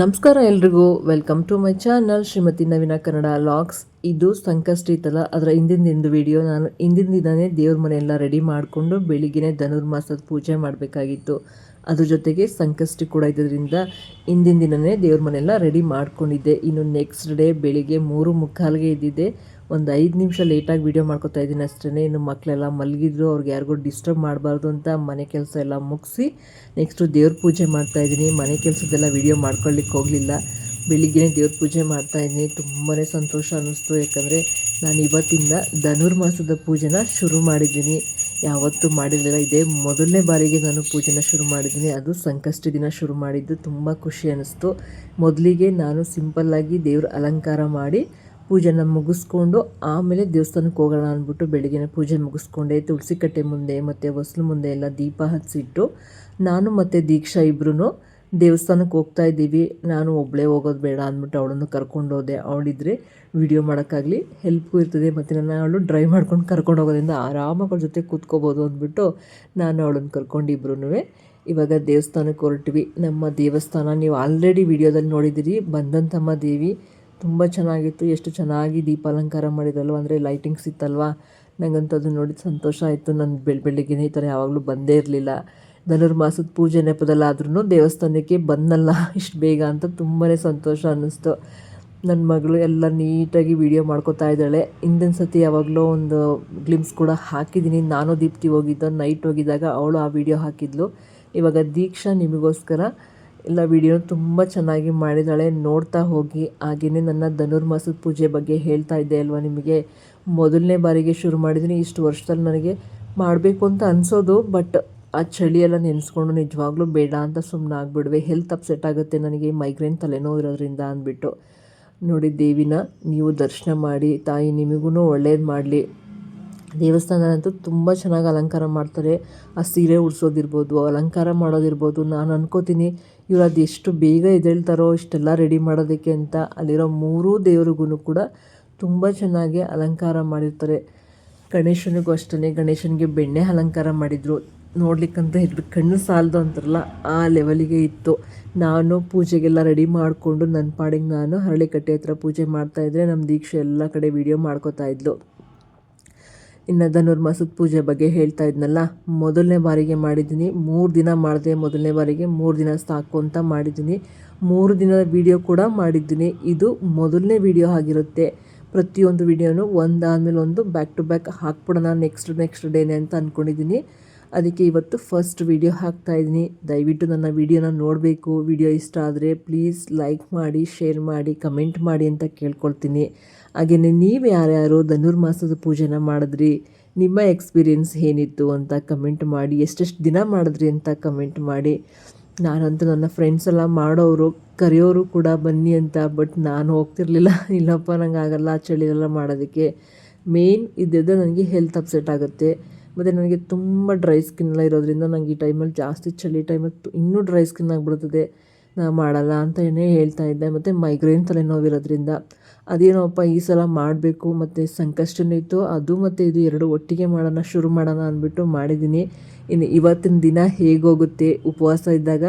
ನಮಸ್ಕಾರ ಎಲ್ರಿಗೂ. Welcome to my channel Shrimati Naveena Kannada logs ಇದು ಇತ್ತಲ್ಲ ಅದರ ಹಿಂದಿನ ದಿನದ ವಿಡಿಯೋ ನಾನು ಹಿಂದಿನ ದಿನವೇ ದೇವ್ರ ಮನೆಯೆಲ್ಲ ರೆಡಿ ಮಾಡಿಕೊಂಡು ಬೆಳಿಗ್ಗೆನೇ ಧನುರ್ಮಾಸದ ಪೂಜೆ ಮಾಡಬೇಕಾಗಿತ್ತು. ಅದ್ರ ಜೊತೆಗೆ ಸಂಕಷ್ಟಿ ಕೂಡ ಇದ್ದರಿಂದ ಹಿಂದಿನ ದಿನವೇ ದೇವ್ರ ಮನೆಯೆಲ್ಲ ರೆಡಿ ಮಾಡ್ಕೊಂಡಿದ್ದೆ. ಇನ್ನು ನೆಕ್ಸ್ಟ್ ಡೇ ಬೆಳಿಗ್ಗೆ ಮೂರು ಮುಕ್ಕಾಲಿಗೆ ಇದ್ದಿದ್ದೆ ಒಂದು ಐದು ನಿಮಿಷ ಲೇಟಾಗಿ ವೀಡಿಯೋ ಮಾಡ್ಕೊತಾ ಇದ್ದೀನಿ ಅಷ್ಟೇ ಇನ್ನು ಮಕ್ಕಳೆಲ್ಲ ಮಲಗಿದ್ರು, ಅವ್ರಿಗೆ ಯಾರಿಗೂ ಡಿಸ್ಟರ್ಬ್ ಮಾಡಬಾರ್ದು ಅಂತ ಮನೆ ಕೆಲಸ ಎಲ್ಲ ಮುಗಿಸಿ ನೆಕ್ಸ್ಟು ದೇವ್ರ ಪೂಜೆ ಮಾಡ್ತಾ ಇದ್ದೀನಿ. ಮನೆ ಕೆಲಸದೆಲ್ಲ ವೀಡಿಯೋ ಮಾಡ್ಕೊಳ್ಳಿಕ್ಕೆ ಹೋಗಲಿಲ್ಲ. ಬೆಳಿಗ್ಗೆ ದೇವ್ರ ಪೂಜೆ ಮಾಡ್ತಾ ಇದ್ದೀನಿ. ತುಂಬಾ ಸಂತೋಷ ಅನ್ನಿಸ್ತು. ಯಾಕಂದರೆ ನಾನು ಇವತ್ತಿಂದ ಧನುರ್ಮಾಸದ ಪೂಜೆನ ಶುರು ಮಾಡಿದ್ದೀನಿ. ಯಾವತ್ತೂ ಮಾಡಿರಲಿಲ್ಲ. ಇದೇ ಮೊದಲನೇ ಬಾರಿಗೆ ನಾನು ಪೂಜೆನ ಶುರು ಮಾಡಿದ್ದೀನಿ. ಅದು ಸಂಕಷ್ಟ ದಿನ ಶುರು ಮಾಡಿದ್ದು. ತುಂಬ ಖುಷಿ ಅನ್ನಿಸ್ತು. ಮೊದಲಿಗೆ ನಾನು ಸಿಂಪಲ್ಲಾಗಿ ದೇವ್ರ ಅಲಂಕಾರ ಮಾಡಿ ಪೂಜೆನ ಮುಗಿಸ್ಕೊಂಡು ಆಮೇಲೆ ದೇವಸ್ಥಾನಕ್ಕೆ ಹೋಗೋಣ ಅಂದ್ಬಿಟ್ಟು ಬೆಳಗಿನ ಪೂಜೆ ಮುಗಿಸ್ಕೊಂಡೆ ತುಳಸಿ ಕಟ್ಟೆ ಮುಂದೆ ಮತ್ತು ಹೊಸ್ಲು ಮುಂದೆ ಎಲ್ಲ ದೀಪ ಹಚ್ಚಿಟ್ಟು ನಾನು ಮತ್ತು ದೀಕ್ಷಾ ಇಬ್ಬರೂ ದೇವಸ್ಥಾನಕ್ಕೆ ಹೋಗ್ತಾ ಇದ್ದೀವಿ. ನಾನು ಒಬ್ಬಳೇ ಹೋಗೋದು ಬೇಡ ಅಂದ್ಬಿಟ್ಟು ಅವಳನ್ನು ಕರ್ಕೊಂಡು ಹೋದೆ. ಅವಳಿದ್ರೆ ವಿಡಿಯೋ ಮಾಡೋಕ್ಕಾಗಲಿ ಹೆಲ್ಪು ಇರ್ತದೆ ಮತ್ತು ನಾನು ಅವಳು ಡ್ರೈವ್ ಮಾಡ್ಕೊಂಡು ಕರ್ಕೊಂಡು ಹೋಗೋದ್ರಿಂದ ಆರಾಮಾಗಿ ಅವ್ಳ ಜೊತೆ ಕೂತ್ಕೋಬೋದು ಅಂದ್ಬಿಟ್ಟು ನಾನು ಅವಳನ್ನು ಕರ್ಕೊಂಡು ಇಬ್ರೂ ಇವಾಗ ದೇವಸ್ಥಾನಕ್ಕೆ ಹೊರಟ್ವಿ. ನಮ್ಮ ದೇವಸ್ಥಾನ, ನೀವು ಆಲ್ರೆಡಿ ವಿಡಿಯೋದಲ್ಲಿ ನೋಡಿದ್ದೀರಿ, ಬಂದಂತಮ್ಮ ದೇವಿ. ತುಂಬ ಚೆನ್ನಾಗಿತ್ತು. ಎಷ್ಟು ಚೆನ್ನಾಗಿ ದೀಪ ಅಲಂಕಾರ ಮಾಡಿದ್ರಲ್ವ? ಅಂದರೆ ಲೈಟಿಂಗ್ಸ್ ಇತ್ತಲ್ವಾ? ನನಗಂತೂ ಅದು ನೋಡಿ ಸಂತೋಷ ಆಯಿತು. ನಾನು ಬೆಳ, ಬೆಳಿಗ್ಗೆನೇ ಈ ಥರ ಯಾವಾಗಲೂ ಬಂದೇ ಇರಲಿಲ್ಲ. ಧನುರ್ಮಾಸದ ಪೂಜೆ ನೆಪದಲ್ಲಾದ್ರೂ ದೇವಸ್ಥಾನಕ್ಕೆ ಬಂದಲ್ಲ. ಇಷ್ಟು ಬೇಗ ಅಂತ ತುಂಬಾ ಸಂತೋಷ ಅನ್ನಿಸ್ತು. ನನ್ನ ಮಗಳು ಎಲ್ಲ ನೀಟಾಗಿ ವೀಡಿಯೋ ಮಾಡ್ಕೋತಾ ಇದ್ದಾಳೆ. ಹಿಂದಿನ ಸತಿ ಯಾವಾಗಲೂ ಒಂದು ಗ್ಲಿಮ್ಸ್ ಕೂಡ ಹಾಕಿದ್ದೀನಿ. ನಾನು ದೀಪ್ತಿ ಹೋಗಿದ್ದು ನೈಟ್ ಹೋಗಿದ್ದಾಗ ಅವಳು ಆ ವಿಡಿಯೋ ಹಾಕಿದ್ಲು. ಇವಾಗ ದೀಕ್ಷಾ ನಿಮಗೋಸ್ಕರ ಎಲ್ಲ ವಿಡಿಯೋ ತುಂಬ ಚೆನ್ನಾಗಿ ಮಾಡಿದ್ದಾಳೆ. ನೋಡ್ತಾ ಹೋಗಿ. ಹಾಗೆಯೇ ನನ್ನ ಧನುರ್ಮಾಸದ ಪೂಜೆ ಬಗ್ಗೆ ಹೇಳ್ತಾ ಇದ್ದೆ ಅಲ್ವಾ ನಿಮಗೆ? ಮೊದಲನೇ ಬಾರಿಗೆ ಶುರು ಮಾಡಿದ್ದೀನಿ. ಇಷ್ಟು ವರ್ಷದಲ್ಲಿ ನನಗೆ ಮಾಡಬೇಕು ಅಂತ ಅನಿಸೋದು, ಬಟ್ ಆ ಚಳಿಯೆಲ್ಲ ನೆನೆಸ್ಕೊಂಡು ನಿಜವಾಗ್ಲೂ ಬೇಡ ಅಂತ ಸುಮ್ಮನೆ ಆಗಿಬಿಡುವೆ. ಹೆಲ್ತ್ ಅಪ್ಸೆಟ್ ಆಗುತ್ತೆ ನನಗೆ. ಮೈಗ್ರೇನ್ ತಲೆನೋವು ಇರೋದ್ರಿಂದ ಅಂದ್ಬಿಟ್ಟು. ನೋಡಿ ದೇವಿನ, ನೀವು ದರ್ಶನ ಮಾಡಿ. ತಾಯಿ ನಿಮಗೂ ಒಳ್ಳೇದು ಮಾಡಲಿ. ದೇವಸ್ಥಾನದಂತೂ ತುಂಬ ಚೆನ್ನಾಗಿ ಅಲಂಕಾರ ಮಾಡ್ತಾರೆ. ಆ ಸೀರೆ ಉಡಿಸೋದಿರ್ಬೋದು, ಅಲಂಕಾರ ಮಾಡೋದಿರ್ಬೋದು. ನಾನು ಅನ್ಕೋತೀನಿ ಇವ್ರು ಅದು ಎಷ್ಟು ಬೇಗ ಎದ್ದೇಳ್ತಾರೋ ಇಷ್ಟೆಲ್ಲ ರೆಡಿ ಮಾಡೋದಕ್ಕೆ ಅಂತ ಅಲ್ಲಿರೋ ಮೂರೂ ದೇವ್ರಿಗೂ ಕೂಡ ತುಂಬ ಚೆನ್ನಾಗಿ ಅಲಂಕಾರ ಮಾಡಿರ್ತಾರೆ. ಗಣೇಶನಿಗೂ ಅಷ್ಟೇ ಗಣೇಶನಿಗೆ ಬೆಣ್ಣೆ ಅಲಂಕಾರ ಮಾಡಿದರು. ನೋಡ್ಲಿಕ್ಕಂತ ಎರಡು ಕಣ್ಣು ಸಾಲದು ಅಂತಾರಲ್ಲ, ಆ ಲೆವೆಲಿಗೆ ಇತ್ತು. ನಾನು ಪೂಜೆಗೆಲ್ಲ ರೆಡಿ ಮಾಡಿಕೊಂಡು ನನ್ನ ಪಾಡಿಗೆ ನಾನು ಹರಳಿಕಟ್ಟೆ ಹತ್ರ ಪೂಜೆ ಮಾಡ್ತಾಯಿದ್ರೆ ನಮ್ಮ ದೀಕ್ಷೆ ಎಲ್ಲ ಕಡೆ ವೀಡಿಯೋ ಮಾಡ್ಕೋತಾ ಇದ್ಲು. ಇನ್ನು ಧನುರ್ಮಾಸದ ಪೂಜೆ ಬಗ್ಗೆ ಹೇಳ್ತಾ ಇದ್ನಲ್ಲ, ಮೊದಲನೇ ಬಾರಿಗೆ ಮಾಡಿದ್ದೀನಿ, ಮೂರು ದಿನ ಮಾಡಿದೆ ಮೊದಲನೇ ಬಾರಿಗೆ, ಮೂರು ದಿನ ಸಾಕು ಅಂತ ಮಾಡಿದ್ದೀನಿ. ಮೂರು ದಿನದ ವಿಡಿಯೋ ಕೂಡ ಮಾಡಿದ್ದೀನಿ. ಇದು ಮೊದಲನೇ ವಿಡಿಯೋ ಆಗಿರುತ್ತೆ. ಪ್ರತಿಯೊಂದು ವೀಡಿಯೋನು ಒಂದಾದಮೇಲೆ ಒಂದು ಬ್ಯಾಕ್ ಟು ಬ್ಯಾಕ್ ಹಾಕ್ಬಿಡೋಣ ನೆಕ್ಸ್ಟ್ ನೆಕ್ಸ್ಟ್ ಡೇನೆ ಅಂತ ಅಂದ್ಕೊಂಡಿದ್ದೀನಿ ಅದಕ್ಕೆ ಇವತ್ತು ಫಸ್ಟ್ ವಿಡಿಯೋ ಹಾಕ್ತಾ ಇದ್ದೀನಿ. ದಯವಿಟ್ಟು ನನ್ನ ವಿಡಿಯೋನ ನೋಡಬೇಕು. ವಿಡಿಯೋ ಇಷ್ಟ ಆದರೆ ಪ್ಲೀಸ್ ಲೈಕ್ ಮಾಡಿ ಶೇರ್ ಮಾಡಿ ಕಮೆಂಟ್ ಮಾಡಿ ಅಂತ ಕೇಳ್ಕೊಳ್ತೀನಿ. ಹಾಗೆಯೇ ನೀವು ಯಾರ್ಯಾರು ಧನುರ್ಮಾಸದ ಪೂಜೆನ ಮಾಡಿದ್ರಿ, ನಿಮ್ಮ ಎಕ್ಸ್ಪೀರಿಯೆನ್ಸ್ ಏನಿತ್ತು ಅಂತ ಕಮೆಂಟ್ ಮಾಡಿ, ಎಷ್ಟೆಷ್ಟು ದಿನ ಮಾಡಿದ್ರಿ ಅಂತ ಕಮೆಂಟ್ ಮಾಡಿ. ನಾನಂತೂ ನನ್ನ ಫ್ರೆಂಡ್ಸ್ ಎಲ್ಲ ಮಾಡೋರು ಕರೆಯೋರು ಕೂಡ ಬನ್ನಿ ಅಂತ ಬಟ್ ನಾನು ಹೋಗ್ತಿರ್ಲಿಲ್ಲ. ಇಲ್ಲಪ್ಪ, ನಂಗೆ ಆಗಲ್ಲ ಚಳಿಗೆಲ್ಲ ಮಾಡೋದಕ್ಕೆ. ಮೇಯ್ನ್ ಇದ್ದಿದ್ದು ನನಗೆ ಹೆಲ್ತ್ ಅಪ್ಸೆಟ್ ಆಗುತ್ತೆ. ಮತ್ತು ನನಗೆ ತುಂಬ ಡ್ರೈ ಸ್ಕಿನ್ ಎಲ್ಲ ಇರೋದ್ರಿಂದ ನನಗೆ ಈ ಟೈಮಲ್ಲಿ ಜಾಸ್ತಿ ಚಳಿ ಟೈಮಲ್ಲಿ ಇನ್ನೂ ಡ್ರೈ ಸ್ಕಿನ್ ಆಗಿಬಿಡ್ತದೆ. ನಾ ಮಾಡಲ್ಲ ಅಂತ ಏನೇ ಹೇಳ್ತಾ ಇದ್ದೆ. ಮತ್ತು ಮೈಗ್ರೇನ್ ತಲೆನೋವಿರೋದ್ರಿಂದ. ಅದೇನೋಪ್ಪ ಈ ಸಲ ಮಾಡಬೇಕು ಮತ್ತು ಸಂಕಷ್ಟನೂ ಇತ್ತು. ಅದು ಮತ್ತು ಇದು ಎರಡು ಒಟ್ಟಿಗೆ ಮಾಡೋಣ, ಶುರು ಮಾಡೋಣ ಅಂದ್ಬಿಟ್ಟು ಮಾಡಿದ್ದೀನಿ. ಇನ್ನು ಇವತ್ತಿನ ದಿನ ಹೇಗೋಗುತ್ತೆ? ಉಪವಾಸ ಇದ್ದಾಗ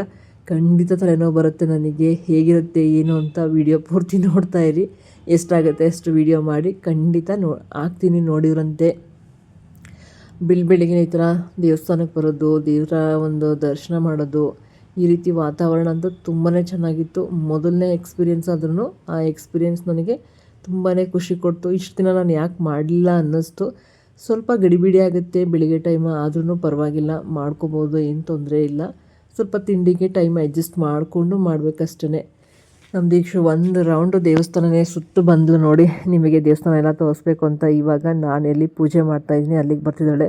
ಖಂಡಿತ ತಲೆನೋವು ಬರುತ್ತೆ ನನಗೆ. ಹೇಗಿರುತ್ತೆ, ಏನು ಅಂತ ವೀಡಿಯೋ ಪೂರ್ತಿ ನೋಡ್ತಾ ಇರಿ. ಎಷ್ಟಾಗುತ್ತೆ ಅಷ್ಟು ವಿಡಿಯೋ ಮಾಡಿ ಖಂಡಿತ ನೋ, ಹಾಕ್ತೀನಿ ನೋಡಿರಂತೆ ಬಿಲ್ ಬೆಳಿಗ್ಗೆ ಈ ಥರ ದೇವಸ್ಥಾನಕ್ಕೆ ಬರೋದು, ದೇವರ ಒಂದು ದರ್ಶನ ಮಾಡೋದು ಈ ರೀತಿ ವಾತಾವರಣ ಅಂತೂ ತುಂಬಾ ಚೆನ್ನಾಗಿತ್ತು. ಮೊದಲನೇ ಎಕ್ಸ್ಪೀರಿಯೆನ್ಸ್ ಆದ್ರೂ ಆ ಎಕ್ಸ್ಪೀರಿಯೆನ್ಸ್ ನನಗೆ ತುಂಬಾ ಖುಷಿ ಕೊಡ್ತು. ಇಷ್ಟು ದಿನ ನಾನು ಯಾಕೆ ಮಾಡಲಿಲ್ಲ ಅನ್ನಿಸ್ತು. ಸ್ವಲ್ಪ ಗಡಿಬಿಡಿ ಆಗುತ್ತೆ ಬೆಳಿಗ್ಗೆ ಟೈಮ್ ಆದ್ರೂ ಪರವಾಗಿಲ್ಲ, ಮಾಡ್ಕೋಬೋದು, ಏನು ತೊಂದರೆ ಇಲ್ಲ. ಸ್ವಲ್ಪ ತಿಂಡಿಗೆ ಟೈಮ್ ಅಡ್ಜಸ್ಟ್ ಮಾಡಿಕೊಂಡು ಮಾಡಬೇಕಷ್ಟೇ ನಮ್ಮ ದೀಕ್ಷೆ ಒಂದು ರೌಂಡು ದೇವಸ್ಥಾನನೇ ಸುತ್ತು ಬಂದು ನೋಡಿ. ನಿಮಗೆ ದೇವಸ್ಥಾನ ಎಲ್ಲ ತೋರಿಸ್ಬೇಕು ಅಂತ ಇವಾಗ ನಾನು ಎಲ್ಲಿ ಪೂಜೆ ಮಾಡ್ತಾಯಿದ್ದೀನಿ ಅಲ್ಲಿಗೆ ಬರ್ತಿದ್ದಾಳೆ.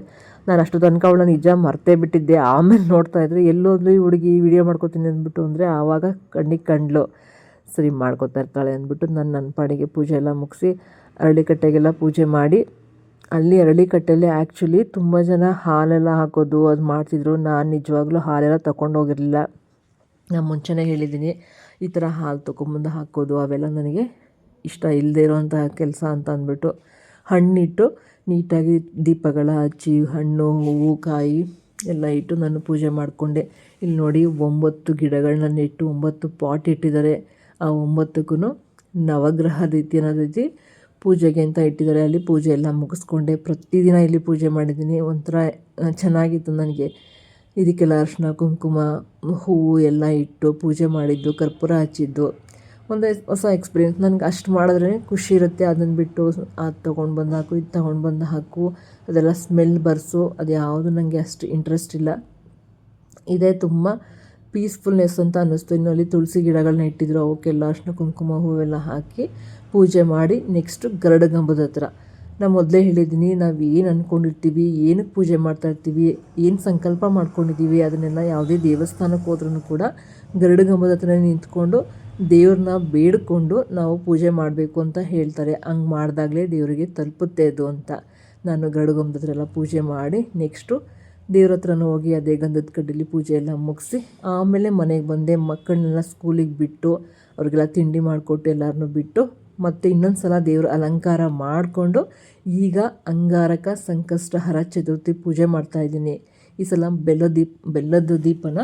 ನಾನು ಅಷ್ಟು ತನಕ ಅವಳ ನಿಜ ಮರ್ತೇ ಬಿಟ್ಟಿದ್ದೆ. ಆಮೇಲೆ ನೋಡ್ತಾ ಇದ್ದರೆ ಎಲ್ಲೋದ್ಲು ಈ ಹುಡುಗಿ ವಿಡಿಯೋ ಮಾಡ್ಕೋತೀನಿ ಅಂದ್ಬಿಟ್ಟು ಅಂದರೆ ಆವಾಗ ಕಣ್ಣಿಗೆ ಕಂಡ್ಲು. ಸರಿ ಮಾಡ್ಕೋತಾ ಇರ್ತಾಳೆ ಅಂದ್ಬಿಟ್ಟು ನಾನು ನನ್ನ ಪಾಡಿಗೆ ಪೂಜೆ ಎಲ್ಲ ಮುಗಿಸಿ ಅರಳಿಕಟ್ಟೆಗೆಲ್ಲ ಪೂಜೆ ಮಾಡಿ. ಅಲ್ಲಿ ಅರಳಿಕಟ್ಟೆಯಲ್ಲಿ ಆ್ಯಕ್ಚುಲಿ ತುಂಬ ಜನ ಹಾಲೆಲ್ಲ ಹಾಕೋದು, ಅದು ಮಾಡ್ತಿದ್ರು. ನಾನು ನಿಜವಾಗ್ಲೂ ಹಾಲೆಲ್ಲ ತೊಗೊಂಡೋಗಿರಲಿಲ್ಲ ನಾನು ಮುಂಚೆನೇ ಹೇಳಿದ್ದೀನಿ ಈ ಥರ ಹಾಲು ತೊಗೊಂಬಂದು ಹಾಕೋದು, ಅವೆಲ್ಲ ನನಗೆ ಇಷ್ಟ ಇಲ್ಲದೆ ಇರೋವಂತಹ ಕೆಲಸ ಅಂತ ಅಂದ್ಬಿಟ್ಟು. ಹಣ್ಣಿಟ್ಟು ನೀಟಾಗಿ ದೀಪಗಳ ಹಚ್ಚಿ, ಹಣ್ಣು, ಹೂವು, ಕಾಯಿ ಎಲ್ಲ ಇಟ್ಟು ನಾನು ಪೂಜೆ ಮಾಡಿಕೊಂಡೆ. ಇಲ್ಲಿ ನೋಡಿ ಒಂಬತ್ತು ಗಿಡಗಳನ್ನ ನೆಟ್ಟು ಒಂಬತ್ತು ಪಾಟ್ ಇಟ್ಟಿದ್ದಾರೆ. ಆ ಒಂಬತ್ತಕ್ಕೂ ನವಗ್ರಹ ರೀತಿ ಅನ್ನೋ ರೀತಿ ಪೂಜೆಗೆ ಅಂತ ಇಟ್ಟಿದ್ದಾರೆ. ಅಲ್ಲಿ ಪೂಜೆ ಎಲ್ಲ ಮುಗಿಸ್ಕೊಂಡೆ. ಪ್ರತಿದಿನ ಇಲ್ಲಿ ಪೂಜೆ ಮಾಡಿದ್ದೀನಿ. ಒಂಥರ ಚೆನ್ನಾಗಿತ್ತು ನನಗೆ. ಇದಕ್ಕೆಲ್ಲ ಅರಿಶಿನ, ಕುಂಕುಮ, ಹೂವು ಎಲ್ಲ ಇಟ್ಟು ಪೂಜೆ ಮಾಡಿದ್ದು, ಕರ್ಪೂರ ಹಚ್ಚಿದ್ದು. ಒಂದು ಹೊಸ ಎಕ್ಸ್ಪೀರಿಯೆನ್ಸ್ ನನಗೆ ಅಷ್ಟು ಮಾಡಿದ್ರೆ ಖುಷಿ ಇರುತ್ತೆ. ಅದನ್ನು ಬಿಟ್ಟು ಅದು ತೊಗೊಂಡು ಬಂದು ಹಾಕು, ಇದು ತೊಗೊಂಡು ಬಂದು ಹಾಕು. ಅದೆಲ್ಲ ಸ್ಮೆಲ್ ಬರ್ಸು. ಅದು ಯಾವುದು ನನಗೆ ಅಷ್ಟು ಇಂಟ್ರೆಸ್ಟ್ ಇಲ್ಲ. ಇದೇ ತುಂಬ ಪೀಸ್ಫುಲ್ನೆಸ್ ಅಂತ ಅನ್ನಿಸ್ತು. ಇನ್ನು ಅಲ್ಲಿ ತುಳಸಿ ಗಿಡಗಳನ್ನ ಇಟ್ಟಿದ್ರು. ಅವಕ್ಕೆಲ್ಲ ಅರ್ಶಿನ ಕುಂಕುಮ ಹೂವೆಲ್ಲ ಹಾಕಿ ಪೂಜೆ ಮಾಡಿ ನೆಕ್ಸ್ಟು ಗರಡಗಂಬದ ಹತ್ರ. ನಾನು ಮೊದಲೇ ಹೇಳಿದ್ದೀನಿ ನಾವು ಏನು ಅಂದ್ಕೊಂಡಿರ್ತೀವಿ ಏನಕ್ಕೆ ಪೂಜೆ ಮಾಡ್ತಾ ಇರ್ತೀವಿ, ಏನು ಸಂಕಲ್ಪ ಮಾಡ್ಕೊಂಡಿದ್ದೀವಿ ಅದನ್ನೆಲ್ಲ ಯಾವುದೇ ದೇವಸ್ಥಾನಕ್ಕೆ ಹೋದ್ರೂ ಕೂಡ ಗರುಡಗಂಬದ ಹತ್ರ ನಿಂತ್ಕೊಂಡು ದೇವ್ರನ್ನ ಬೇಡಿಕೊಂಡು ನಾವು ಪೂಜೆ ಮಾಡಬೇಕು ಅಂತ ಹೇಳ್ತಾರೆ. ಹಂಗೆ ಮಾಡಿದಾಗಲೇ ದೇವರಿಗೆ ತಲುಪುತ್ತೆ ಅದು ಅಂತ. ನಾನು ಎಲ್ಲ ಪೂಜೆ ಮಾಡಿ ನೆಕ್ಸ್ಟು ದೇವ್ರ ಹತ್ರನೂ ಹೋಗಿ ಅದೇ ಗಂಧದ ಕಡ್ಡಿಲಿ ಪೂಜೆ ಎಲ್ಲ ಮುಗಿಸಿ ಆಮೇಲೆ ಮನೆಗೆ ಬಂದೆ ಮಕ್ಕಳನ್ನೆಲ್ಲ ಸ್ಕೂಲಿಗೆ ಬಿಟ್ಟು ಅವ್ರಿಗೆಲ್ಲ ತಿಂಡಿ ಮಾಡಿಕೊಟ್ಟು ಎಲ್ಲರನ್ನೂ ಬಿಟ್ಟು ಮತ್ತು ಇನ್ನೊಂದು ಸಲ ದೇವ್ರ ಅಲಂಕಾರ ಮಾಡಿಕೊಂಡು ಈಗ ಅಂಗಾರಕ ಸಂಕಷ್ಟಹರ ಚತುರ್ಥಿ ಪೂಜೆ ಮಾಡ್ತಾಯಿದ್ದೀನಿ ಈ ಸಲ ಬೆಲ್ಲ ದೀಪ ಬೆಲ್ಲದ ದೀಪನ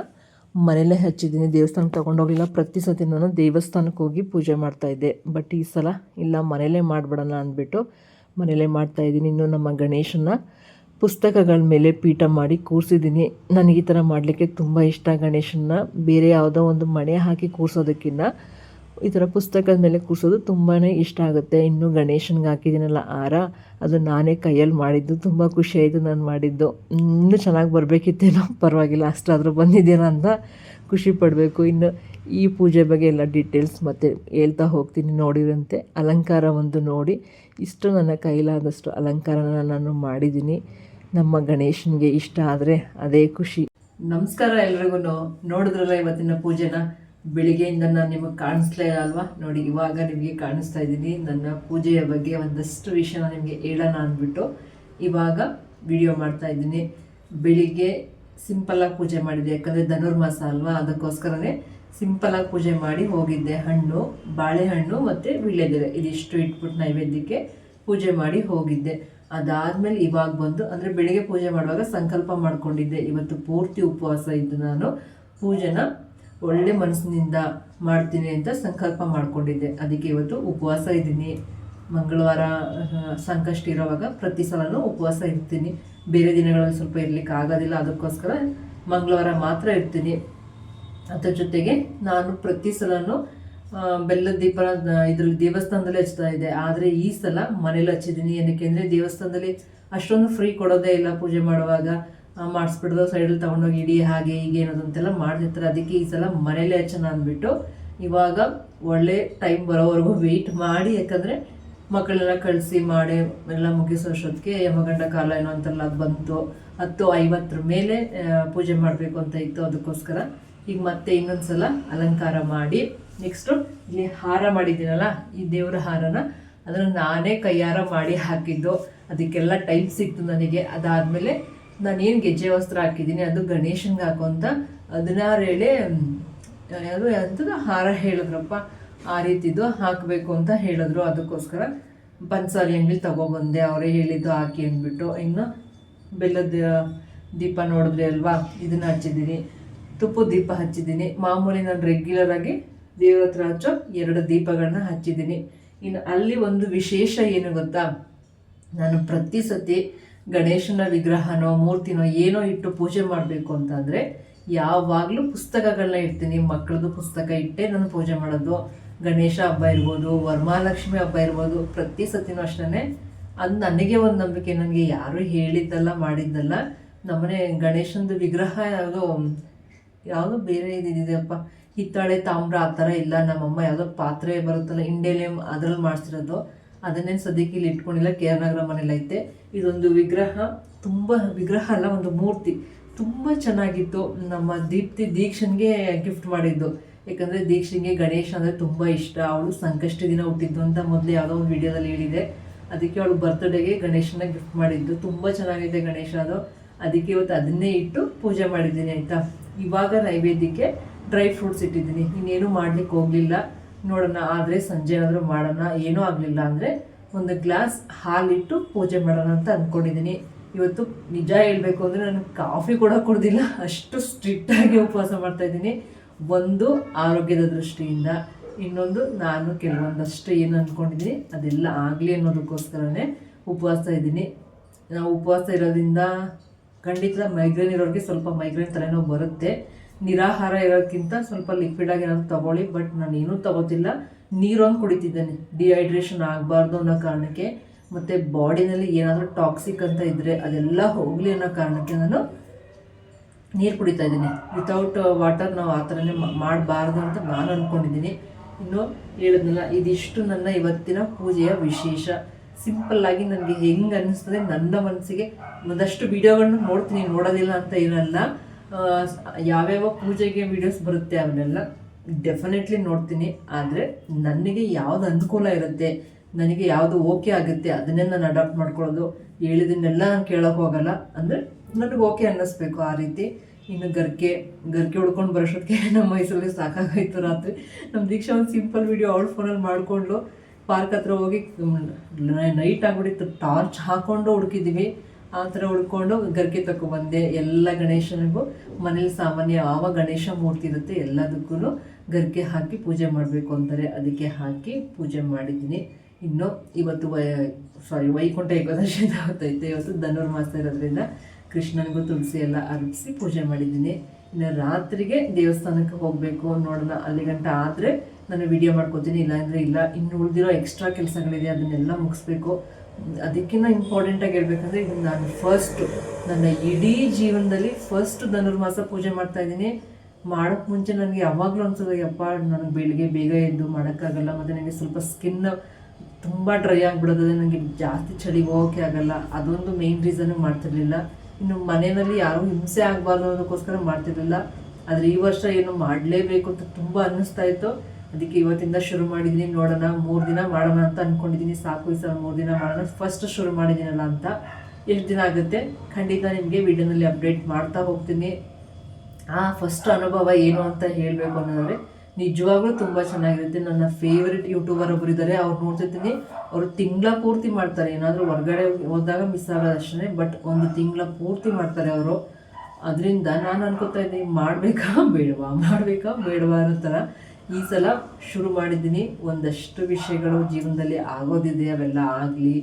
ಮನೇಲೇ ಹಚ್ಚಿದ್ದೀನಿ, ದೇವಸ್ಥಾನಕ್ಕೆ ತೊಗೊಂಡೋಗಲಿಲ್ಲ ಪ್ರತಿ ಸತಿ ನಾನು ದೇವಸ್ಥಾನಕ್ಕೆ ಹೋಗಿ ಪೂಜೆ ಮಾಡ್ತಾಯಿದ್ದೆ ಬಟ್ ಈ ಸಲ ಇಲ್ಲ ಮನೇಲೇ ಮಾಡಿಬಿಡೋಣ ಅಂದ್ಬಿಟ್ಟು ಮನೇಲೇ ಮಾಡ್ತಾಯಿದ್ದೀನಿ ಇನ್ನು ನಮ್ಮ ಗಣೇಶನ ಪುಸ್ತಕಗಳ ಮೇಲೆ ಪೀಠ ಮಾಡಿ ಕೂರಿಸಿದ್ದೀನಿ. ನನಗೆ ಈ ಥರ ಮಾಡಲಿಕ್ಕೆ ತುಂಬ ಇಷ್ಟ ಗಣೇಶನ ಬೇರೆ ಯಾವುದೋ ಒಂದು ಮಣೆ ಹಾಕಿ ಕೂರಿಸೋದಕ್ಕಿಂತ ಈ ಥರ ಪುಸ್ತಕದ ಮೇಲೆ ಕೂರಿಸೋದು ತುಂಬಾ ಇಷ್ಟ ಆಗುತ್ತೆ. ಇನ್ನು ಗಣೇಶನಿಗೆ ಹಾಕಿದ್ದೀನಲ್ಲ ಹಾರ ಅದು ನಾನೇ ಕೈಯಲ್ಲಿ ಮಾಡಿದ್ದು, ತುಂಬ ಖುಷಿಯಾಯಿತು ನಾನು ಮಾಡಿದ್ದು. ಇನ್ನೂ ಚೆನ್ನಾಗಿ ಬರಬೇಕಿತ್ತೇನೋ, ಪರವಾಗಿಲ್ಲ, ಅಷ್ಟಾದರೂ ಬಂದಿದ್ದೀನ ಅಂತ ಖುಷಿ ಪಡಬೇಕು. ಇನ್ನು ಈ ಪೂಜೆ ಬಗ್ಗೆ ಎಲ್ಲ ಡೀಟೇಲ್ಸ್ ಮತ್ತು ಹೇಳ್ತಾ ಹೋಗ್ತೀನಿ ನೋಡಿರಂತೆ. ಅಲಂಕಾರ ಒಂದು ನೋಡಿ. ಇಷ್ಟು ನನ್ನ ಕೈಲಾದಷ್ಟು ಅಲಂಕಾರನ ನಾನು ಮಾಡಿದ್ದೀನಿ. ನಮ್ಮ ಗಣೇಶನಿಗೆ ಇಷ್ಟ ಆದರೆ ಅದೇ ಖುಷಿ. ನಮಸ್ಕಾರ ಎಲ್ರಿಗೂ ನೋಡಿದ್ರಲ್ಲ ಇವತ್ತಿನ ಪೂಜೆನ? ಬೆಳಿಗ್ಗೆಯಿಂದ ನಾನು ನಿಮಗೆ ಕಾಣಿಸ್ಲೇ ಅಲ್ವಾ? ನೋಡಿ, ಇವಾಗ ನಿಮಗೆ ಕಾಣಿಸ್ತಾ ಇದ್ದೀನಿ. ನನ್ನ ಪೂಜೆಯ ಬಗ್ಗೆ ಒಂದಷ್ಟು ವಿಷಯನ ನಿಮಗೆ ಹೇಳೋಣ ಅಂದ್ಬಿಟ್ಟು ಇವಾಗ ವಿಡಿಯೋ ಮಾಡ್ತಾ ಇದ್ದೀನಿ. ಬೆಳಿಗ್ಗೆ ಸಿಂಪಲ್ಲಾಗಿ ಪೂಜೆ ಮಾಡಿದ್ದೆ, ಯಾಕಂದರೆ ಧನುರ್ಮಾಸ ಅಲ್ವಾ? ಅದಕ್ಕೋಸ್ಕರನೇ ಸಿಂಪಲ್ಲಾಗಿ ಪೂಜೆ ಮಾಡಿ ಹೋಗಿದ್ದೆ. ಹಣ್ಣು, ಬಾಳೆಹಣ್ಣು ಮತ್ತು ವೀಳ್ಯದೆಲೆ ಇದಿಷ್ಟು ಇಟ್ಬಿಟ್ಟು ನೈವೇದ್ಯಕ್ಕೆ ಪೂಜೆ ಮಾಡಿ ಹೋಗಿದ್ದೆ. ಅದಾದಮೇಲೆ ಇವಾಗ ಬಂದು, ಅಂದರೆ ಬೆಳಿಗ್ಗೆ ಪೂಜೆ ಮಾಡುವಾಗ ಸಂಕಲ್ಪ ಮಾಡಿಕೊಂಡಿದ್ದೆ. ಇವತ್ತು ಪೂರ್ತಿ ಉಪವಾಸ ಇದ್ದು ನಾನು ಪೂಜೆನ ಒಳ್ಳೆ ಮನಸ್ಸಿನಿಂದ ಮಾಡ್ತೀನಿ ಅಂತ ಸಂಕಲ್ಪ ಮಾಡಿಕೊಂಡಿದ್ದೆ. ಅದಕ್ಕೆ ಇವತ್ತು ಉಪವಾಸ ಇದ್ದೀನಿ. ಮಂಗಳವಾರ ಸಂಕಷ್ಟ ಇರೋವಾಗ ಪ್ರತಿ ಸಲನೂ ಉಪವಾಸ ಇರ್ತೀನಿ. ಬೇರೆ ದಿನಗಳಲ್ಲಿ ಸ್ವಲ್ಪ ಇರ್ಲಿಕ್ಕೆ ಆಗೋದಿಲ್ಲ. ಅದಕ್ಕೋಸ್ಕರ ಮಂಗಳವಾರ ಮಾತ್ರ ಇರ್ತೀನಿ. ಅದ್ರ ಜೊತೆಗೆ ನಾನು ಪ್ರತಿ ಸಲನೂ ಬೆಲ್ಲದ ದೀಪನ ಇದರಲ್ಲಿ ದೇವಸ್ಥಾನದಲ್ಲಿ ಹಚ್ತಾ ಇದ್ದೆ. ಆದರೆ ಈ ಸಲ ಮನೇಲಿ ಹಚ್ಚಿದ್ದೀನಿ. ಏನಕ್ಕೆ ಅಂದರೆ ದೇವಸ್ಥಾನದಲ್ಲಿ ಅಷ್ಟೊಂದು ಫ್ರೀ ಕೊಡೋದೇ ಇಲ್ಲ ಪೂಜೆ ಮಾಡುವಾಗ. ಮಾಡಿಸ್ಬಿಡ್ದು, ಸೈಡಲ್ಲಿ ತೊಗೊಂಡೋಗಿ ಇಡೀ, ಹಾಗೆ ಹೀಗೆ ಅನ್ನೋದಂತೆಲ್ಲ ಮಾಡ್ತಿರ್ತಾರೆ. ಅದಕ್ಕೆ ಈ ಸಲ ಮನೇಲೇ ಹಚ್ಚೋಣ ಅಂದ್ಬಿಟ್ಟು ಇವಾಗ ಒಳ್ಳೆ ಟೈಮ್ ಬರೋವರೆಗೂ ವೆಯ್ಟ್ ಮಾಡಿ. ಯಾಕಂದರೆ ಮಕ್ಕಳೆಲ್ಲ ಕಳಿಸಿ ಮಾಡಿ, ಎಲ್ಲ ಮುಗಿಸೋಷ್ಟೊತ್ತಿಗೆ ಯಮಗಂಡ ಕಾಲ ಏನೋ ಅಂತೆಲ್ಲ ಬಂತು. ಹತ್ತು ಐವತ್ತರ ಮೇಲೆ ಪೂಜೆ ಮಾಡಬೇಕು ಅಂತ ಇತ್ತು ಅದಕ್ಕೋಸ್ಕರ. ಈಗ ಮತ್ತೆ ಇನ್ನೊಂದ್ಸಲ ಅಲಂಕಾರ ಮಾಡಿ. ನೆಕ್ಸ್ಟು ಇಲ್ಲಿ ಹಾರ ಮಾಡಿದ್ದೀನಲ್ಲ, ಈ ದೇವರ ಹಾರನ, ಅದನ್ನು ನಾನೇ ಕೈಯಾರ ಮಾಡಿ ಹಾಕಿದ್ದು. ಅದಕ್ಕೆಲ್ಲ ಟೈಮ್ ಸಿಕ್ತು ನನಗೆ. ಅದಾದಮೇಲೆ ನಾನೇನು ಗೆಜ್ಜೆ ವಸ್ತ್ರ ಹಾಕಿದ್ದೀನಿ, ಅದು ಗಣೇಶನ್ಗೆ ಹಾಕೋಂತ ಹದಿನಾರು ಎಳೆ ಯಾರು ಎಂಥದ್ದು ಹಾರ ಹೇಳಿದ್ರಪ್ಪ. ಆ ರೀತಿದು ಹಾಕಬೇಕು ಅಂತ ಹೇಳಿದ್ರು. ಅದಕ್ಕೋಸ್ಕರ ಪನ್ಸಾರಿ ಅಂಗಡಿ ತಗೊಬಂದೆ. ಅವರೇ ಹೇಳಿದ್ದು ಹಾಕಿ ಅಂದ್ಬಿಟ್ಟು. ಇನ್ನು ಬೆಲ್ಲದ ದೀಪ ನೋಡಿದ್ರೆ ಅಲ್ವಾ? ಇದನ್ನ ಹಚ್ಚಿದ್ದೀನಿ. ತುಪ್ಪದ ದೀಪ ಹಚ್ಚಿದ್ದೀನಿ. ಮಾಮೂಲಿ ನಾನು ರೆಗ್ಯುಲರ್ ಆಗಿ ದೇವ್ರ ಹತ್ರ ಹಚ್ಚೋ ಎರಡು ದೀಪಗಳನ್ನ ಹಚ್ಚಿದ್ದೀನಿ. ಇನ್ನು ಅಲ್ಲಿ ಒಂದು ವಿಶೇಷ ಏನು ಗೊತ್ತಾ? ನಾನು ಪ್ರತಿ ಸತಿ ಗಣೇಶನ ವಿಗ್ರಹನೋ, ಮೂರ್ತಿನೋ ಏನೋ ಇಟ್ಟು ಪೂಜೆ ಮಾಡಬೇಕು ಅಂತಂದರೆ ಯಾವಾಗಲೂ ಪುಸ್ತಕಗಳನ್ನ ಇಡ್ತೀನಿ. ಮಕ್ಕಳದು ಪುಸ್ತಕ ಇಟ್ಟೇ ನಾನು ಪೂಜೆ ಮಾಡೋದು. ಗಣೇಶ ಹಬ್ಬ ಇರ್ಬೋದು ವರಮಹಾಲಕ್ಷ್ಮಿ ಹಬ್ಬ ಇರ್ಬೋದು, ಪ್ರತಿ ಸತಿನೂ ಅಷ್ಟೇ ಅದು ನನಗೆ ಒಂದು ನಂಬಿಕೆ. ನನಗೆ ಯಾರು ಹೇಳಿದ್ದಲ್ಲ, ಮಾಡಿದ್ದಲ್ಲ. ನಮ್ಮನೆ ಗಣೇಶನದು ವಿಗ್ರಹ ಯಾವುದೋ ಯಾವುದೋ ಬೇರೆ ಇದಿದೆಯಪ್ಪ. ಹಿತ್ತಾಳೆ ತಾಮ್ರ ಆ ಥರ ಇಲ್ಲ. ನಮ್ಮಮ್ಮ ಯಾವುದೋ ಪಾತ್ರೆ ಬರುತ್ತಲ್ಲ ಇಂಡೇಲಿಯಂ ಅದ್ರಲ್ಲಿ ಮಾಡ್ಸಿರೋದು. ಅದನ್ನೇನು ಸದ್ಯಕ್ಕೆ ಇಲ್ಲಿ ಇಟ್ಕೊಂಡಿಲ್ಲ ಕೆ ಆರ್ ನಗರ ಮನೇಲಿ ಐತೆ. ಇದೊಂದು ವಿಗ್ರಹ, ತುಂಬ ವಿಗ್ರಹ ಅಲ್ಲ, ಒಂದು ಮೂರ್ತಿ. ತುಂಬ ಚೆನ್ನಾಗಿತ್ತು. ನಮ್ಮ ದೀಪ್ತಿ ದೀಕ್ಷನ್ಗೆ ಗಿಫ್ಟ್ ಮಾಡಿದ್ದು. ಯಾಕಂದರೆ ದೀಕ್ಷನ್ಗೆ ಗಣೇಶ ಅಂದರೆ ತುಂಬ ಇಷ್ಟ. ಅವಳು ಸಂಕಷ್ಟ ದಿನ ಹುಟ್ಟಿದ್ದು ಅಂತ ಮೊದಲು ಯಾವುದೋ ಒಂದು ವಿಡಿಯೋದಲ್ಲಿ ಹೇಳಿದೆ. ಅದಕ್ಕೆ ಅವಳು ಬರ್ತ್ಡೇಗೆ ಗಣೇಶನ ಗಿಫ್ಟ್ ಮಾಡಿದ್ದು. ತುಂಬ ಚೆನ್ನಾಗಿದೆ ಗಣೇಶ ಅದು. ಅದಕ್ಕೆ ಇವತ್ತು ಅದನ್ನೇ ಇಟ್ಟು ಪೂಜೆ ಮಾಡಿದ್ದೀನಿ, ಆಯಿತಾ? ಇವಾಗ ನೈವೇದ್ಯಕ್ಕೆ ಡ್ರೈ ಫ್ರೂಟ್ಸ್ ಇಟ್ಟಿದ್ದೀನಿ. ಇನ್ನೇನು ಮಾಡ್ಲಿಕ್ಕೆ ಹೋಗಲಿಲ್ಲ. ನೋಡೋಣ, ಆದರೆ ಸಂಜೆ ಏನಾದರೂ ಮಾಡೋಣ, ಏನೂ ಆಗಲಿಲ್ಲ ಅಂದರೆ ಒಂದು ಗ್ಲಾಸ್ ಹಾಲಿಟ್ಟು ಪೂಜೆ ಮಾಡೋಣ ಅಂತ ಅಂದ್ಕೊಂಡಿದ್ದೀನಿ ಇವತ್ತು ನಿಜ ಹೇಳಬೇಕು ಅಂದರೆ ನಾನು ಕಾಫಿ ಕೂಡ ಕುಡ್ದಿಲ್ಲ, ಅಷ್ಟು ಸ್ಟ್ರಿಕ್ಟಾಗಿ ಉಪವಾಸ ಮಾಡ್ತಾ ಇದ್ದೀನಿ. ಒಂದು ಆರೋಗ್ಯದ ದೃಷ್ಟಿಯಿಂದ, ಇನ್ನೊಂದು ನಾನು ಕೆಲವೊಂದಷ್ಟು ಏನು ಅಂದ್ಕೊಂಡಿದ್ದೀನಿ ಅದೆಲ್ಲ ಆಗಲಿ ಅನ್ನೋದಕ್ಕೋಸ್ಕರನೇ ಉಪವಾಸ ಇದ್ದೀನಿ. ನಾವು ಉಪವಾಸ ಇರೋದ್ರಿಂದ ಖಂಡಿತ ಮೈಗ್ರೇನ್ ಇರೋರಿಗೆ ಸ್ವಲ್ಪ ಮೈಗ್ರೇನ್ ತಲೆನೋವು ಬರುತ್ತೆ. ನಿರಾಹಾರ ಇರೋಕ್ಕಿಂತ ಸ್ವಲ್ಪ ಲಿಕ್ವಿಡ್ ಆಗಿ ಏನಾದ್ರು ತಗೊಳ್ಳಿ ಬಟ್ ನಾನು ಏನೂ ತಗೋತಿಲ್ಲ. ನೀರೊಂದು ಕುಡಿತಿದ್ದೇನೆ. ಡಿಹೈಡ್ರೇಷನ್ ಆಗಬಾರ್ದು ಅನ್ನೋ ಕಾರಣಕ್ಕೆ. ಮತ್ತು ಬಾಡಿನಲ್ಲಿ ಏನಾದರೂ ಟಾಕ್ಸಿಕ್ ಅಂತ ಇದ್ದರೆ ಅದೆಲ್ಲ ಹೋಗಲಿ ಅನ್ನೋ ಕಾರಣಕ್ಕೆ ನಾನು ನೀರು ಕುಡಿತಾ ಇದ್ದೀನಿ. ವಿತೌಟ್ ವಾಟರ್ ನಾವು ಆ ಥರನೇ ಮಾಡಬಾರ್ದು ಅಂತ ನಾನು ಅಂದ್ಕೊಂಡಿದ್ದೀನಿ ಇನ್ನು ಹೇಳಿದ್ನಲ್ಲ, ಇದಿಷ್ಟು ನನ್ನ ಇವತ್ತಿನ ಪೂಜೆಯ ವಿಶೇಷ. ಸಿಂಪಲ್ ಆಗಿ ನನಗೆ ಹೆಂಗೆ ಅನ್ನಿಸ್ತದೆ ನನ್ನ ಮನಸ್ಸಿಗೆ ಒಂದಷ್ಟು ವಿಡಿಯೋಗಳನ್ನ ನೋಡ್ತೀನಿ, ನೋಡೋದಿಲ್ಲ ಅಂತ ಇರಲ್ಲ ಯಾವ್ಯಾವ ಪೂಜೆಗೆ ವಿಡಿಯೋಸ್ ಬರುತ್ತೆ ಅವನ್ನೆಲ್ಲ ಡೆಫಿನೆಟ್ಲಿ ನೋಡ್ತೀನಿ. ಆದರೆ ನನಗೆ ಯಾವ್ದು ಅನುಕೂಲ ಇರುತ್ತೆ, ನನಗೆ ಯಾವುದು ಓಕೆ ಆಗುತ್ತೆ, ಅದನ್ನೇ ನಾನು ಅಡಾಪ್ಟ್ ಮಾಡ್ಕೊಳ್ಳೋದು, ಹೇಳಿದನ್ನೆಲ್ಲ ನಾನು ಕೇಳೋಕೆ ಹೋಗಲ್ಲ. ಅಂದರೆ ನನಗೆ ಓಕೆ ಅನ್ನಿಸ್ಬೇಕು ಆ ರೀತಿ. ಇನ್ನು ಗರ್ಕೆ ಗರ್ಕೆ ಉಡ್ಕೊಂಡು ಬರೋಷ್ಟಕ್ಕೆ ನಮ್ಮ ಮೈಸೂರಲ್ಲಿ ಸಾಕಾಗೋಯ್ತು ರಾತ್ರಿ. ನಮ್ಮ ದೀಕ್ಷಾ ಒಂದು ಸಿಂಪಲ್ ವಿಡಿಯೋ ಅವಳ ಫೋನಲ್ಲಿ ಮಾಡಿಕೊಂಡು ಪಾರ್ಕ್ ಹತ್ರ ಹೋಗಿ ನೈಟ್ ಆಗಿಬಿಟ್ಟಿತ್ತು. ಟಾರ್ಚ್ ಹಾಕ್ಕೊಂಡು ಹುಡುಕಿದ್ದೀವಿ ಆ ಥರ ಉಳ್ಕೊಂಡು ಗರ್ಕೆ ತಗೊಬಂದೆ ಎಲ್ಲ ಗಣೇಶನಿಗೂ ಮನೇಲಿ ಸಾಮಾನ್ಯ ಯಾವ ಗಣೇಶ ಮೂರ್ತಿ ಇರುತ್ತೆ ಎಲ್ಲದಕ್ಕೂ ಗರ್ಕೆ ಹಾಕಿ ಪೂಜೆ ಮಾಡಬೇಕು ಅಂತಾರೆ. ಅದಕ್ಕೆ ಹಾಕಿ ಪೂಜೆ ಮಾಡಿದ್ದೀನಿ. ಇನ್ನು ಇವತ್ತು ವೈ ಸಾರಿ ವೈಕುಂಠ ಏಕಾದಶಿ ಆಗ್ತೈತೆ ಇವತ್ತು ಧನುರ್ಮಾಸ ಇರೋದ್ರಿಂದ ಕೃಷ್ಣನಿಗೂ ತುಳಸಿ ಎಲ್ಲ ಅರ್ಪಿಸಿ ಪೂಜೆ ಮಾಡಿದ್ದೀನಿ. ಇನ್ನು ರಾತ್ರಿಗೆ ದೇವಸ್ಥಾನಕ್ಕೆ ಹೋಗಬೇಕು ನೋಡೋಣ. ಅಲ್ಲಿ ಗಂಟ ಆದರೆ ನಾನು ವಿಡಿಯೋ ಮಾಡ್ಕೋತೀನಿ. ಇಲ್ಲಾಂದರೆ ಇಲ್ಲ. ಇನ್ನು ಉಳಿದಿರೋ ಎಕ್ಸ್ಟ್ರಾ ಕೆಲಸಗಳಿದೆ, ಅದನ್ನೆಲ್ಲ ಮುಗಿಸ್ಬೇಕು. ಅದಕ್ಕಿಂತ ಇಂಪಾರ್ಟೆಂಟಾಗಿ ಹೇಳ್ಬೇಕಂದ್ರೆ ಇದು ನಾನು ಫಸ್ಟ್ ನನ್ನ ಇಡೀ ಜೀವನದಲ್ಲಿ ಫಸ್ಟ್ ಧನುರ್ಮಾಸ ಪೂಜೆ ಮಾಡ್ತಾ ಇದ್ದೀನಿ. ಮಾಡೋಕ್ಕೆ ಮುಂಚೆ ನನಗೆ ಯಾವಾಗಲೂ ಅನ್ಸೋದು ಯಪ್ಪ, ನನಗೆ ಬೆಳಿಗ್ಗೆ ಬೇಗ ಎದ್ದು ಮಾಡೋಕ್ಕಾಗಲ್ಲ, ಮತ್ತು ನನಗೆ ಸ್ವಲ್ಪ ಸ್ಕಿನ್ ತುಂಬ ಡ್ರೈ ಆಗಿಬಿಡೋದು ನನಗೆ ಜಾಸ್ತಿ ಚಳಿ ಹೋಗೋಕ್ಕೆ ಆಗಲ್ಲ. ಅದೊಂದು ಮೇನ್ ರೀಸನ್ ಮಾಡ್ತಿರ್ಲಿಲ್ಲ. ಇನ್ನು ಮನೆಯಲ್ಲಿ ಯಾರೂ ಹಿಂಸೆ ಆಗಬಾರ್ದು ಅನ್ನೋದಕ್ಕೋಸ್ಕರ ಮಾಡ್ತಿರ್ಲಿಲ್ಲ. ಆದರೆ ಈ ವರ್ಷ ಏನು ಮಾಡಲೇಬೇಕು ಅಂತ ತುಂಬ ಅನ್ನಿಸ್ತಾ ಇತ್ತು. ಅದಕ್ಕೆ ಇವತ್ತಿಂದ ಶುರು ಮಾಡಿದ್ದೀನಿ. ನೋಡೋಣ, ಮೂರು ದಿನ ಮಾಡೋಣ ಅಂತ ಅಂದ್ಕೊಂಡಿದ್ದೀನಿ ಸಾಕು ಈ ಸಲ ಮೂರು ದಿನ ಮಾಡೋಣ. ಫಸ್ಟ್ ಶುರು ಮಾಡಿದ್ದೀನಲ್ಲ ಅಂತ. ಎಷ್ಟು ದಿನ ಆಗುತ್ತೆ? ಖಂಡಿತ ನಿಮಗೆ ವಿಡಿಯೋನಲ್ಲಿ ಅಪ್ಡೇಟ್ ಮಾಡ್ತಾ ಹೋಗ್ತೀನಿ. ಆ ಫಸ್ಟ್ ಅನುಭವ ಏನು ಅಂತ ಹೇಳಬೇಕು ಅನ್ನೋದಾದ್ರೆ, ನಿಜವಾಗ್ಲೂ ತುಂಬ ಚೆನ್ನಾಗಿರುತ್ತೆ. ನನ್ನ ಫೇವ್ರೆಟ್ ಯೂಟ್ಯೂಬರ್ ಒಬ್ರು ಇದ್ದಾರೆ. ಅವ್ರು ನೋಡ್ತಿರ್ತೀನಿ. ಅವರು ತಿಂಗಳ ಪೂರ್ತಿ ಮಾಡ್ತಾರೆ. ಏನಾದರೂ ಹೊರಗಡೆ ಹೋದಾಗ ಮಿಸ್ ಆಗೋದಷ್ಟೇ ಬಟ್ ಒಂದು ತಿಂಗಳ ಪೂರ್ತಿ ಮಾಡ್ತಾರೆ ಅವರು. ಅದರಿಂದ ನಾನು ಅನ್ಕೋತಾ ಇದ್ದೀನಿ, ಮಾಡಬೇಕಾ ಬೇಡವಾ? ಮಾಡಬೇಕಾ ಬೇಡವಾ ಅನ್ನೋ ಥರ. ಈ ಸಲ ಶುರು ಮಾಡಿದ್ದೀನಿ. ಒಂದಷ್ಟು ವಿಷಯಗಳು ಜೀವನದಲ್ಲಿ ಆಗೋದಿದೆ, ಅವೆಲ್ಲ ಆಗಲಿ,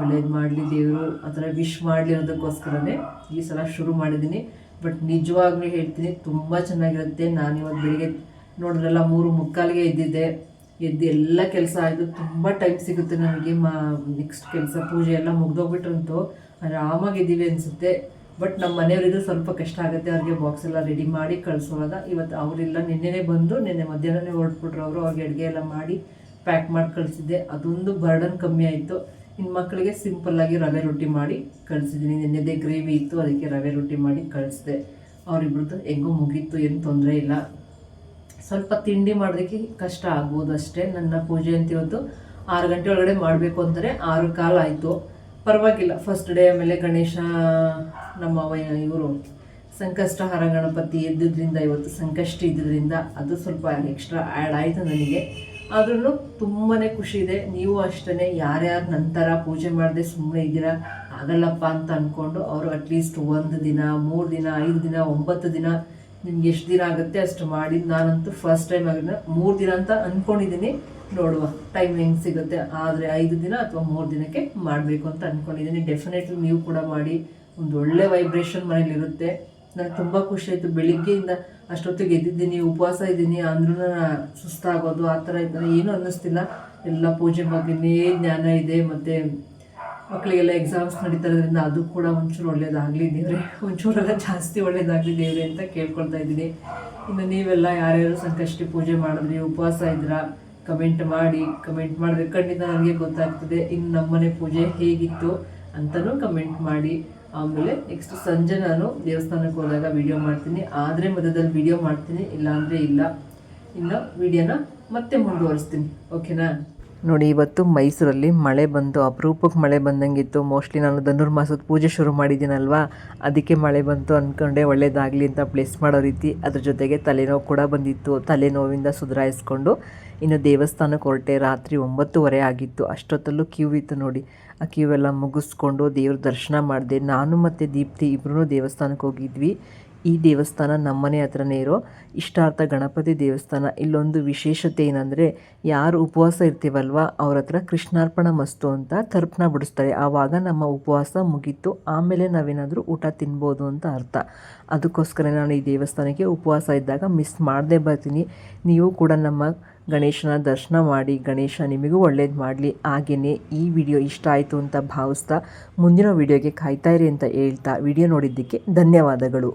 ಒಳ್ಳೇದು ಮಾಡಲಿ ದೇವರು ಆ ವಿಶ್ ಮಾಡಲಿ ಅನ್ನೋದಕ್ಕೋಸ್ಕರನೇ ಈ ಸಲ ಶುರು ಮಾಡಿದ್ದೀನಿ. ಬಟ್ ನಿಜವಾಗ್ಲೂ ಹೇಳ್ತೀನಿ, ತುಂಬ ಚೆನ್ನಾಗಿರುತ್ತೆ. ನಾನು ಇವತ್ತು ಬೆಳಿಗ್ಗೆ ನೋಡಿದ್ರಲ್ಲ, ಮೂರು ಮುಕ್ಕಾಲಿಗೆ ಎದ್ದಿದ್ದೆ. ಎದ್ದು ಎಲ್ಲ ಕೆಲಸ ಆಯಿತು. ತುಂಬ ಟೈಮ್ ಸಿಗುತ್ತೆ ನನಗೆ. ಮಾ ನೆಕ್ಸ್ಟ್ ಕೆಲಸ, ಪೂಜೆ ಎಲ್ಲ ಮುಗ್ದೋಗ್ಬಿಟ್ರಂತೂ ಆರಾಮಾಗಿದ್ದೀವಿ ಅನಿಸುತ್ತೆ. ಬಟ್ ನಮ್ಮ ಮನೆಯವರಿದ್ದು ಸ್ವಲ್ಪ ಕಷ್ಟ ಆಗುತ್ತೆ, ಅವ್ರಿಗೆ ಬಾಕ್ಸ್ ಎಲ್ಲ ರೆಡಿ ಮಾಡಿ ಕಳಿಸುವಾಗ. ಇವತ್ತು ಅವರೆಲ್ಲ, ನಿನ್ನೆನೇ ಬಂದು, ನಿನ್ನೆ ಮಧ್ಯಾಹ್ನನೇ ಹೊರಟ್ಬಿಟ್ರು ಅವರು, ಅವ್ರಿಗೆ ಅಡುಗೆ ಎಲ್ಲ ಮಾಡಿ ಪ್ಯಾಕ್ ಮಾಡಿ ಕಳಿಸಿದ್ದೆ. ಅದೊಂದು ಬರ್ಡನ್ ಕಮ್ಮಿ ಆಯಿತು. ಇನ್ನು ಮಕ್ಕಳಿಗೆ ಸಿಂಪಲ್ಲಾಗಿ ರವೆ ರೊಟ್ಟಿ ಮಾಡಿ ಕಳಿಸಿದ್ದೀನಿ. ನಿನ್ನೆದೇ ಗ್ರೇವಿ ಇತ್ತು, ಅದಕ್ಕೆ ರವೆ ರೊಟ್ಟಿ ಮಾಡಿ ಕಳಿಸಿದೆ. ಅವರಿಬ್ರದ್ದು ಹೆಂಗೋ ಮುಗೀತು, ಏನು ತೊಂದರೆ ಇಲ್ಲ. ಸ್ವಲ್ಪ ತಿಂಡಿ ಮಾಡೋದಕ್ಕೆ ಕಷ್ಟ ಆಗ್ಬೋದು ಅಷ್ಟೇ. ನನ್ನ ಪೂಜೆ ಅಂತ ಇವತ್ತು ಆರು ಗಂಟೆ ಒಳಗಡೆ ಮಾಡಬೇಕು ಅಂದರೆ ಆರು ಕಾಲ ಆಯಿತು. ಪರವಾಗಿಲ್ಲ. ಫಸ್ಟ್ ಡೇ ಆಮೇಲೆ ಗಣೇಶ, ನಮ್ಮ ಇವರು ಸಂಕಷ್ಟಹಾರ ಗಣಪತಿ ಎದ್ದಿದ್ದರಿಂದ ಇವತ್ತು ಸಂಕಷ್ಟ ಇದ್ದರಿಂದ ಅದು ಸ್ವಲ್ಪ ಎಕ್ಸ್ಟ್ರಾ ಆ್ಯಡ್ ಆಯಿತು ನನಗೆ. ಆದ್ರೂ ತುಂಬಾ ಖುಷಿ ಇದೆ. ನೀವು ಅಷ್ಟೇ ಯಾರ್ಯಾರು ನಂತರ ಪೂಜೆ ಮಾಡದೆ ಸುಮ್ಮನೆ ಇದ್ದೀರಾ, ಆಗಲ್ಲಪ್ಪ ಅಂತ ಅಂದ್ಕೊಂಡು ಅವರು ಅಟ್ಲೀಸ್ಟ್ ಒಂದು ದಿನ, ಮೂರು ದಿನ, ಐದು ದಿನ, ಒಂಬತ್ತು ದಿನ ನಿಮ್ಗೆ ಎಷ್ಟು ದಿನ ಆಗುತ್ತೆ ಅಷ್ಟು ಮಾಡಿ ನಾನಂತೂ ಫಸ್ಟ್ ಟೈಮ್ ಆಗಿಲ್ಲ ಮೂರು ದಿನ ಅಂತ ಅಂದ್ಕೊಂಡಿದ್ದೀನಿ ನೋಡುವ ಟೈಮ್ ಹೆಂಗ್ ಸಿಗುತ್ತೆ. ಆದರೆ ಐದು ದಿನ ಅಥವಾ ಮೂರು ದಿನಕ್ಕೆ ಮಾಡಬೇಕು ಅಂತ ಅಂದ್ಕೊಂಡಿದ್ದೀನಿ ಡೆಫಿನೆಟ್ಲಿ ನೀವು ಕೂಡ ಮಾಡಿ. ಒಂದು ಒಳ್ಳೆ ವೈಬ್ರೇಷನ್ ಮನೇಲಿ ಇರುತ್ತೆ. ನನಗೆ ತುಂಬ ಖುಷಿ ಆಯಿತು. ಬೆಳಿಗ್ಗೆಯಿಂದ ಅಷ್ಟೊತ್ತಿಗೆ ಎದ್ದಿದ್ದೀನಿ ಉಪವಾಸ ಇದ್ದೀನಿ ಅಂದ್ರೂ ಸುಸ್ತಾಗೋದು, ಆ ಥರ ಇದ್ದಾರೆ ಏನೂ ಅನ್ನಿಸ್ತಿಲ್ಲ. ಎಲ್ಲ ಪೂಜೆ ಬಗ್ಗೆನೇ ಜ್ಞಾನ ಇದೆ, ಮತ್ತು ಮಕ್ಕಳಿಗೆಲ್ಲ ಎಕ್ಸಾಮ್ಸ್ ನಡೀತಾ ಇರೋದ್ರಿಂದ ಅದು ಕೂಡ ಒಂಚೂರು ಒಳ್ಳೇದಾಗಲಿ ದೇವ್ರೆ. ಒಂಚೂರೆಲ್ಲ ಜಾಸ್ತಿ ಒಳ್ಳೇದಾಗಲಿ ದೇವ್ರೆ ಅಂತ ಕೇಳ್ಕೊಳ್ತಾ ಇದ್ದೀನಿ. ಇನ್ನು ನೀವೆಲ್ಲ ಯಾರ್ಯಾರು ಸಂಕಷ್ಟಿ ಪೂಜೆ ಮಾಡಿದ್ರಿ, ಉಪವಾಸ ಇದ್ರ? ಕಮೆಂಟ್ ಮಾಡಿ ಕಮೆಂಟ್ ಮಾಡಿದ್ರೆ ಖಂಡಿತ ನನಗೆ ಗೊತ್ತಾಗ್ತದೆ. ಇನ್ನು ನಮ್ಮನೆ ಪೂಜೆ ಹೇಗಿತ್ತು ಅಂತಲೂ ಕಮೆಂಟ್ ಮಾಡಿ. ಆಮೇಲೆ ನೆಕ್ಸ್ಟ್ ಸಂಜೆ ನಾನು ದೇವಸ್ಥಾನಕ್ಕೆ ಹೋದಾಗ ವಿಡಿಯೋ ಮಾಡ್ತೀನಿ. ಆದರೆ ಮಧ್ಯದಲ್ಲಿ ವಿಡಿಯೋ ಮಾಡ್ತೀನಿ, ಇಲ್ಲಾಂದರೆ ಇಲ್ಲ. ಇನ್ನು ವಿಡಿಯೋನ ಮತ್ತೆ ಮುಂದುವರಿಸ್ತೀನಿ. ಓಕೆನಾ ನೋಡಿ, ಇವತ್ತು ಮೈಸೂರಲ್ಲಿ ಮಳೆ ಬಂತು, ಅಪರೂಪಕ್ಕೆ ಮಳೆ ಬಂದಂಗಿತ್ತು. ಮೋಸ್ಟ್ಲಿ ನಾನು ಧನುರ್ಮಾಸದ ಪೂಜೆ ಶುರು ಮಾಡಿದ್ದೀನಲ್ವಾ? ಅದಕ್ಕೆ ಮಳೆ ಬಂತು ಅಂದ್ಕೊಂಡೆ ಒಳ್ಳೇದಾಗಲಿ ಅಂತ ಪ್ಲೇಸ್ ಮಾಡೋ ರೀತಿ. ಅದ್ರ ಜೊತೆಗೆ ತಲೆನೋವು ಕೂಡ ಬಂದಿತ್ತು. ತಲೆನೋವಿಂದ ಸುಧಾರಿಸ್ಕೊಂಡು ಇನ್ನು ದೇವಸ್ಥಾನಕ್ಕೆ ಹೊರಟೆ ರಾತ್ರಿ ಒಂಬತ್ತುವರೆ ಆಗಿತ್ತು. ಅಷ್ಟೊತ್ತಲ್ಲೂ ಕ್ಯೂ ಇತ್ತು ನೋಡಿ. ಆ ಕ್ಯೂ ಎಲ್ಲ ಮುಗಿಸ್ಕೊಂಡು ದೇವ್ರ ದರ್ಶನ ಮಾಡಿದೆ. ನಾನು ಮತ್ತು ದೀಪ್ತಿ ಇಬ್ಬರೂ ದೇವಸ್ಥಾನಕ್ಕೆ ಹೋಗಿದ್ವಿ. ಈ ದೇವಸ್ಥಾನ ನಮ್ಮನೆ ಹತ್ರನೇ ಇರೋ ಇಷ್ಟಾರ್ಥ ಗಣಪತಿ ದೇವಸ್ಥಾನ. ಇಲ್ಲೊಂದು ವಿಶೇಷತೆ ಏನಂದರೆ, ಯಾರು ಉಪವಾಸ ಇರ್ತೀವಲ್ವ, ಅವ್ರ ಹತ್ರ ಕೃಷ್ಣಾರ್ಪಣ ಮಸ್ತು ಅಂತ ತರ್ಪಣ ಬಿಡಿಸ್ತಾರೆ. ಆವಾಗ ನಮ್ಮ ಉಪವಾಸ ಮುಗೀತು, ಆಮೇಲೆ ನಾವೇನಾದರೂ ಊಟ ತಿನ್ಬೋದು ಅಂತ ಅರ್ಥ. ಅದಕ್ಕೋಸ್ಕರ ನಾನು ಈ ದೇವಸ್ಥಾನಕ್ಕೆ ಉಪವಾಸ ಇದ್ದಾಗ ಮಿಸ್ ಮಾಡದೆ ಬರ್ತೀನಿ. ನೀವು ಕೂಡ ನಮ್ಮ ಗಣೇಶನ ದರ್ಶನ ಮಾಡಿ, ಗಣೇಶ ನಿಮಗೂ ಒಳ್ಳೇದು ಮಾಡಲಿ. ಹಾಗೆಯೇ ಈ ವಿಡಿಯೋ ಇಷ್ಟ ಆಯಿತು ಅಂತ ಭಾವಿಸ್ತಾ ಮುಂದಿನ ವಿಡಿಯೋಗೆ ಕಾಯ್ತಾ ಇರಿ ಅಂತ ಹೇಳ್ತಾ. ವಿಡಿಯೋ ನೋಡಿದ್ದಕ್ಕೆ ಧನ್ಯವಾದಗಳು.